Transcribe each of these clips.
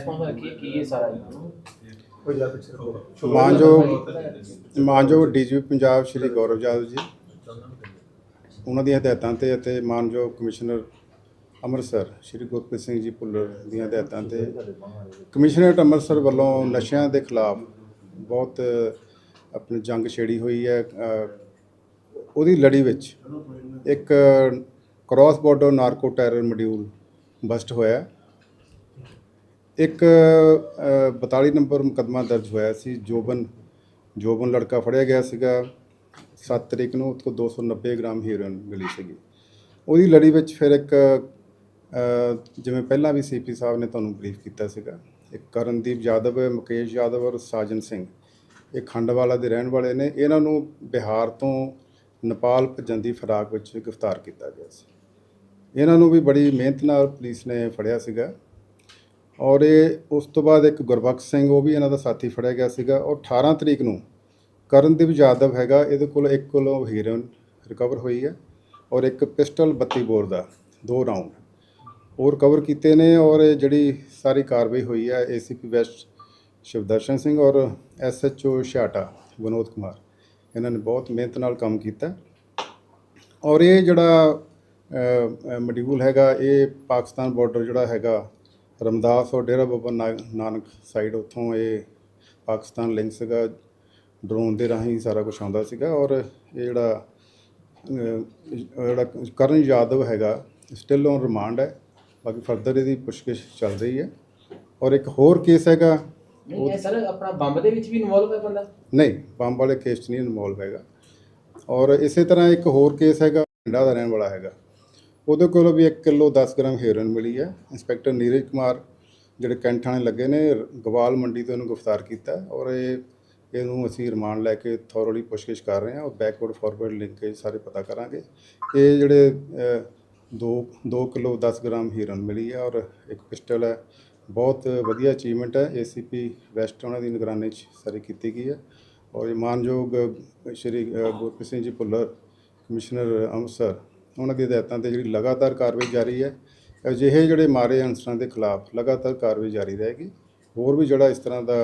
Press conference ਕੀ ਕੀ ਹੈ ਸਾਰਾ ਜੀ ਮਾਨਯੋਗ ਮਾਨਯੋਗ ਡੀਜੀਪੀ ਪੰਜਾਬ ਸ਼੍ਰੀ ਗੌਰਵ ਯਾਦਵ ਜੀ ਉਹਨਾਂ ਦੀਆਂ ਹਦਾਇਤਾਂ ਤੇ ਅਤੇ ਮਾਨਯੋਗ ਕਮਿਸ਼ਨਰ ਅੰਮ੍ਰਿਤਸਰ ਸ਼੍ਰੀ ਗੁਰਪ੍ਰੀਤ ਸਿੰਘ ਜੀ ਭੁੱਲਰ ਦੀਆਂ ਹਦਾਇਤਾਂ ਤੇ ਕਮਿਸ਼ਨਰੇਟ ਅੰਮ੍ਰਿਤਸਰ ਵੱਲੋਂ ਨਸ਼ਿਆਂ ਦੇ ਖਿਲਾਫ ਬਹੁਤ ਆਪਣੀ ਜੰਗ ਛੇੜੀ ਹੋਈ ਹੈ ਉਹਦੀ ਲੜੀ ਵਿੱਚ ਇੱਕ cross border narco terror module bust ਹੋਇਆ ਇੱਕ ਅ, 42 ਨੰਬਰ ਮੁਕੱਦਮਾ ਦਰਜ ਹੋਇਆ ਸੀ ਜੋਬਨ ਜੋਬਨ ਲੜਕਾ ਫੜਿਆ ਗਿਆ ਸੀਗਾ 7 ਤਰੀਕ ਨੂੰ ਉਸ ਕੋਲ 290 ਗ੍ਰਾਮ ਹੀਰੋਇਨ ਮਿਲੀ ਸੀਗੀ। ਉਹਦੀ ਲੜੀ ਵਿੱਚ ਫਿਰ ਇੱਕ ਜਿਵੇਂ ਪਹਿਲਾਂ ਵੀ ਸੀਪੀ ਸਾਹਿਬ ਨੇ ਤੁਹਾਨੂੰ ਬਰੀਫ ਕੀਤਾ ਸੀਗਾ ਇੱਕ ਕਰਨਦੀਪ ਯਾਦਵ ਮੁਕੇਸ਼ ਯਾਦਵ ਔਰ ਸਾਜਨ ਸਿੰਘ। ਇਹ ਖੰਡਵਾਲਾ ਦੇ ਰਹਿਣ ਵਾਲੇ ਨੇ। ਇਹਨਾਂ ਨੂੰ ਬਿਹਾਰ ਤੋਂ ਨੇਪਾਲ ਭੱਜਣ ਦੀ ਫਰਾਕ ਵਿੱਚ ਗ੍ਰਿਫਤਾਰ ਕੀਤਾ ਗਿਆ ਸੀ। ਇਹਨਾਂ ਨੂੰ ਵੀ ਬੜੀ ਮਿਹਨਤ ਨਾਲ ਪੁਲਿਸ ਨੇ ਫੜਿਆ ਸੀਗਾ। ਔਰ ਇਹ ਉਸ ਤੋਂ ਬਾਅਦ ਇੱਕ ਗੁਰਬਖਸ਼ ਸਿੰਘ, ਉਹ ਵੀ ਇਹਨਾਂ ਦਾ ਸਾਥੀ ਫੜਿਆ ਗਿਆ ਸੀਗਾ। ਔਰ 18 ਤਰੀਕ ਨੂੰ ਕਰਨਦੀਪ ਯਾਦਵ ਹੈਗਾ, ਇਹਦੇ ਕੋਲ 1 ਕਿਲੋ ਹੀਰੋਇਨ ਰਿਕਵਰ ਹੋਈ ਹੈ ਔਰ ਇੱਕ ਪਿਸਟਲ 32 ਬੋਰ ਦਾ, ਦੋ ਰਾਉਂਡ ਉਹ ਰਿਕਵਰ ਕੀਤੇ ਨੇ ਔਰ ਇਹ ਜਿਹੜੀ ਸਾਰੀ ਕਾਰਵਾਈ ਹੋਈ ਹੈ ਏਸੀਪੀ ਵੈਸਟ ਸ਼ਿਵਦਰਸ਼ਨ ਸਿੰਘ ਔਰ ਐਸਐਚਓ ਛਾਟਾ ਵਿਨੋਦ ਕੁਮਾਰ, ਇਹਨਾਂ ਨੇ ਬਹੁਤ ਮਿਹਨਤ ਨਾਲ ਕੰਮ ਕੀਤਾ। ਔਰ ਇਹ ਜਿਹੜਾ ਮੋਡਿਊਲ ਹੈਗਾ, ਇਹ ਪਾਕਿਸਤਾਨ ਬਾਰਡਰ ਜਿਹੜਾ ਹੈਗਾ ਰਮਦਾਸ ਔਰ ਡੇਰਾ ਬਾਬਾ ਨਾਨਕ ਸਾਈਡ ਉੱਥੋਂ ਇਹ ਪਾਕਿਸਤਾਨ ਲਿੰਕ ਸੀਗਾ। ਡਰੋਨ ਦੇ ਰਾਹੀਂ ਸਾਰਾ ਕੁਝ ਆਉਂਦਾ ਸੀਗਾ ਔਰ ਇਹ ਜਿਹੜਾ ਜਿਹੜਾ ਕਰਨ ਯਾਦਵ ਹੈਗਾ ਸਟਿਲ ਔਨ ਰਿਮਾਂਡ ਹੈ। ਬਾਕੀ ਫਰਦਰ ਇਹਦੀ ਪੁੱਛਗਿੱਛ ਚੱਲ ਰਹੀ ਹੈ। ਔਰ ਇੱਕ ਹੋਰ ਕੇਸ ਹੈਗਾ ਨਹੀਂ ਸਰ ਆਪਣਾ ਬੰਬ ਦੇ ਵਿੱਚ ਵੀ ਇਨਵੋਲਵ ਹੈ ਬੰਦਾ? ਨਹੀਂ ਬੰਬ ਵਾਲੇ ਕੇਸ 'ਚ ਨਹੀਂ ਇਨਵੋਲਵ ਹੈਗਾ। ਔਰ ਇਸੇ ਤਰ੍ਹਾਂ ਇੱਕ ਹੋਰ ਕੇਸ ਹੈਗਾ ਪਿੰਡਾ ਦਾ ਰਹਿਣ ਵਾਲਾ ਹੈਗਾ। ਉਹਦੇ ਕੋਲੋਂ ਵੀ 1 ਕਿਲੋ 10 ਗ੍ਰਾਮ ਹੈਰੋਇਨ ਮਿਲੀ ਹੈ। ਇੰਸਪੈਕਟਰ ਨੀਰਜ ਕੁਮਾਰ ਜਿਹੜੇ ਕੈਂਟ ਥਾਣੇ ਲੱਗੇ ਨੇ, ਗਵਾਲ ਮੰਡੀ ਤੋਂ ਇਹਨੂੰ ਗ੍ਰਿਫਤਾਰ ਕੀਤਾ ਔਰ ਇਹ, ਇਹਨੂੰ ਅਸੀਂ ਰਿਮਾਂਡ ਲੈ ਕੇ ਥੋਰਲੀ ਪੁੱਛਗਿੱਛ ਕਰ ਰਹੇ ਹਾਂ ਔਰ ਬੈਕਵਰਡ ਫਾਰਵਰਡ ਲਿੰਕੇਜ ਸਾਰੇ ਪਤਾ ਕਰਾਂਗੇ। ਇਹ ਜਿਹੜੇ 2 2 ਕਿਲੋ 10 ਗ੍ਰਾਮ ਹੀਰੋਇਨ ਮਿਲੀ ਹੈ ਔਰ ਇੱਕ ਪਿਸਟਲ ਹੈ। ਬਹੁਤ ਵਧੀਆ ਅਚੀਵਮੈਂਟ ਹੈ। ਏਸੀਪੀ ਵੈਸਟ ਉਹਨਾਂ ਦੀ ਨਿਗਰਾਨੀ 'ਚ ਸਾਰੀ ਕੀਤੀ ਗਈ ਹੈ ਔਰ ਇਹ ਮਾਨਯੋਗ ਸ਼੍ਰੀ ਗੁਰਪ੍ਰੀਤ ਸਿੰਘ ਜੀ ਭੁੱਲਰ ਕਮਿਸ਼ਨਰ ਅੰਮ੍ਰਿਤਸਰ ਉਹਨਾਂ ਦੀ ਹਦਾਇਤਾਂ ਤੇ ਜਿਹੜੀ ਲਗਾਤਾਰ ਕਾਰਵਾਈ ਜਾਰੀ ਹੈ ਅਜਿਹੇ ਜਿਹੜੇ ਮਾਰੇ ਅਨਸਰਾਂ ਦੇ ਖਿਲਾਫ ਲਗਾਤਾਰ ਕਾਰਵਾਈ ਜਾਰੀ ਰਹੇਗੀ। ਹੋਰ ਵੀ ਜਿਹੜਾ ਇਸ ਤਰ੍ਹਾਂ ਦਾ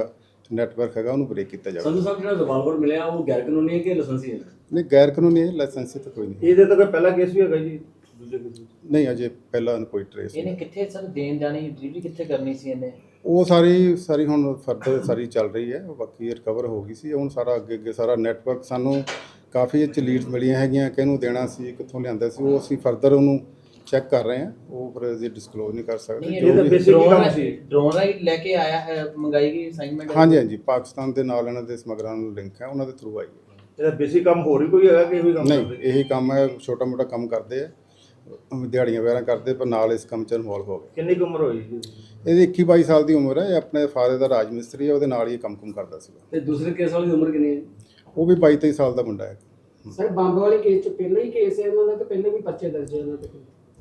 ਨੈਟਵਰਕ ਹੈਗਾ ਉਹਨੂੰ ਬ੍ਰੇਕ ਕੀਤਾ ਜਾਵੇ ਸੰਧੂ ਸਾਹਿਬ ਜਿਹੜਾ ਰਿਵਾਲਵਰ ਮਿਲਿਆ ਉਹ ਗੈਰ ਕਾਨੂੰਨੀ ਹੈ ਕਿ ਲਾਇਸੈਂਸੀ ਹੈ? ਨਹੀਂ ਗੈਰ ਕਾਨੂੰਨੀ ਹੈ ਲਾਇਸੈਂਸੀ ਤਾਂ ਕੋਈ ਨਹੀਂ। ਇਹਦੇ ਤਾਂ ਕੋਈ ਪਹਿਲਾ ਕੇਸ ਵੀ ਹੈਗਾ ਜੀ ਦੂਜੇ ਕੇਸ ਨਹੀਂ ਅਜੇ ਪਹਿਲਾਂ ਕੋਈ ਟ੍ਰੇਸ ਇਹਨੇ ਕਿੱਥੇ ਸਰ ਦੇਣ ਜਾਣੀ ਡਿਲੀਵਰੀ ਕਿੱਥੇ ਕਰਨੀ ਸੀ ਇਹਨੇ? ਉਹ ਸਾਰੀ ਸਾਰੀ ਹੁਣ ਫਰਦਰ ਸਾਰੀ ਚੱਲ ਰਹੀ ਹੈ ਬਾਕੀ ਰਿਕਵਰ ਹੋ ਗਈ ਸੀ ਹੁਣ ਸਾਰਾ ਅੱਗੇ ਅੱਗੇ ਸਾਰਾ ਨੈਟਵਰਕ ਸਾਨੂੰ ਕਾਫੀ ਇਹ 'ਚ ਲੀਡਸ ਮਿਲੀਆਂ ਹੈਗੀਆਂ ਕਿਹਨੂੰ ਦੇਣਾ ਸੀ ਕਿੱਥੋਂ ਲਿਆਂਦਾ ਸੀ ਉਹ ਅਸੀਂ ਫਰਦਰ ਉਹਨੂੰ ਚੈੱਕ ਕਰ ਰਹੇ ਹਾਂ ਉਹ ਫਿਰ ਅਸੀਂ ਡਿਸਕਲੋਜ਼ ਨਹੀਂ ਕਰ ਸਕਦੇ ਜੋ ਇਹ ਤਾਂ ਵੀ- ਡਰੋਨ ਰਾਹੀਂ ਲੈ ਕੇ ਆਇਆ ਹੈ ਮੰਗਾਈ ਗਈ ਅਸਾਈਨਮੈਂਟ ਹਾਂਜੀ ਹਾਂਜੀ ਪਾਕਿਸਤਾਨ ਦੇ ਨਾਲ ਇਹਨਾਂ ਦੇ ਸਮਗਰਾਂ ਨੂੰ ਲਿੰਕ ਹੈ ਉਹਨਾਂ ਦੇ ਥਰੂ ਆਈ ਹੈ। ਇਹਦਾ ਬੇਸਿਕ ਕੰਮ ਹੋਰ ਵੀ ਕੋਈ ਹੈਗਾ ਕਿ ਇਹੋ ਹੀ ਕੰਮ ਨਹੀਂ? ਇਹੀ ਕੰਮ ਹੈ ਛੋਟਾ ਮੋਟਾ ਕੰਮ ਕਰਦੇ ਆ। ਦਿਹਾੜੀਆਂ ਵਗੈਰਾ ਕਰਦੇ ਪਰ ਨਾਲ ਇਸ ਕੰਮ 'ਚ ਇਨਵੋਲਵ ਹੋ ਗਏ। ਕਿੰਨੀ ਕੁ ਉਮਰ ਹੋਈ ਜੀ ਇਹਦੀ 21 22 ਸਾਲ ਦੀ ਉਮਰ ਹੈ ਇਹ ਆਪਣੇ ਫਾਦਰ ਦਾ ਰਾਜ ਮਿਸਤਰੀ ਹੈ ਉਹਦੇ ਨਾਲ ਹੀ ਇਹ ਕੰਮ-ਕੁਮ ਕਰਦਾ ਸੀਗਾ। ਤੇ ਦੂਸਰੇ ਕੇਸ ਵਾਲੀ ਉਮਰ ਕਿੰਨੀ ਹੈ? ਉਹ ਵੀ 22 23 ਸਾਲ ਦਾ ਮੁੰਡਾ ਹੈ। ਸਰ ਬੰਬ ਵਾਲੇ ਕੇਸ ਚ ਪਹਿਲਾਂ ਹੀ ਕੇਸ ਹੈ ਇਹਨਾਂ ਦਾ ਤੇ ਪਹਿਲਾਂ ਵੀ ਪਰਚੇ ਦਰਜ ਹੈ ਇਹਨਾਂ ਤੇ।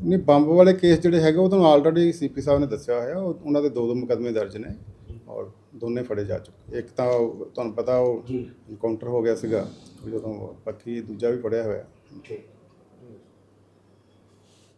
ਨਹੀਂ ਬੰਬ ਵਾਲੇ ਕੇਸ ਜਿਹੜੇ ਹੈਗੇ ਉਹ ਤੁਹਾਨੂੰ ਆਲਰੇਡੀ ਸੀਪੀ ਸਾਹਿਬ ਨੇ ਦੱਸਿਆ ਹੋਇਆ ਉਹ- ਉਹਨਾਂ ਦੇ ਦੋ ਦੋ ਮੁਕੱਦਮੇ ਦਰਜ ਨੇ ਔਰ ਦੋਨੇ ਫੜੇ ਜਾ ਚੁੱਕੇ ਇੱਕ ਤਾਂ ਉਹ- ਤੁਹਾਨੂੰ ਪਤਾ ਉਹ ਜੀ। ਇਨਕਾਊਂਟਰ ਹੋ ਗਿਆ ਸੀਗਾ ਜਦੋਂ ਬਾਕੀ ਦੂਜਾ ਵੀ ਫੜਿਆ ਹੋਇਆ। ਠੀਕ।